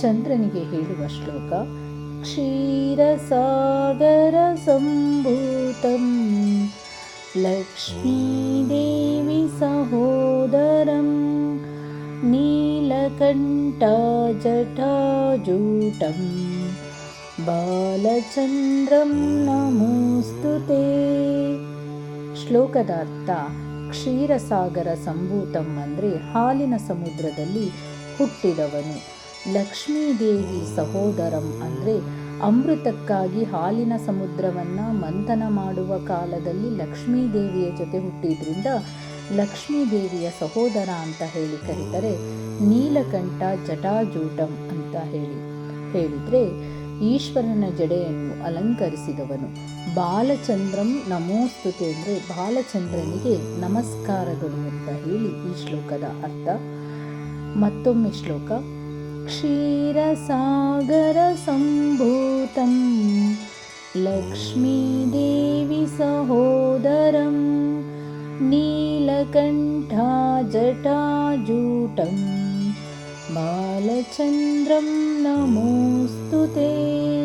ಚಂದ್ರನಿಗೆ ಹೇಳುವ ಶ್ಲೋಕ, ಕ್ಷೀರಸಾಗರ ಸಂಭೂತಂ, ಲಕ್ಷ್ಮೀದೇವಿ ಸಹೋದರಂ, ನೀಲಕಂಠ ಜಟಾಜೂಟಂ ಬಾಲಚಂದ್ರಂ ನಮೋಸ್ತುತೆ ಶ್ಲೋಕದ ಅರ್ಥ, ಕ್ಷೀರಸಾಗರ ಸಂಭೂತಂ ಅಂದರೆ ಹಾಲಿನ ಸಮುದ್ರದಲ್ಲಿ ಹುಟ್ಟಿದವನು. ಲಕ್ಷ್ಮೀದೇವಿ ಸಹೋದರಂ ಅಂದರೆ ಅಮೃತಕ್ಕಾಗಿ ಹಾಲಿನ ಸಮುದ್ರವನ್ನು ಮಂಥನ ಮಾಡುವ ಕಾಲದಲ್ಲಿ ಲಕ್ಷ್ಮೀದೇವಿಯ ಜೊತೆ ಹುಟ್ಟಿದ್ರಿಂದ ಲಕ್ಷ್ಮೀದೇವಿಯ ಸಹೋದರ ಅಂತ ಹೇಳಿ ಕರೀತಾರೆ. ನೀಲಕಂಠ ಜಟಾಜೂಟಂ ಅಂತ ಹೇಳಿ, ಹೇಳಿದರೆ ಈಶ್ವರನ ಜಡೆಯನ್ನು ಅಲಂಕರಿಸಿದವನು. ಬಾಲಚಂದ್ರಂ ನಮೋಸ್ತುತೆ ಅಂದರೆ ಬಾಲಚಂದ್ರನಿಗೆ ನಮಸ್ಕಾರಗಳು ಅಂತ ಹೇಳಿ ಈ ಶ್ಲೋಕದ ಅರ್ಥ. ಮತ್ತೊಮ್ಮೆ ಶ್ಲೋಕ. क्षीरसागरसम्भूतं लक्ष्मीदेवि सहोदरं नीलकण्ठाजटाजूटं बालचन्द्रं नमोऽस्तु ते।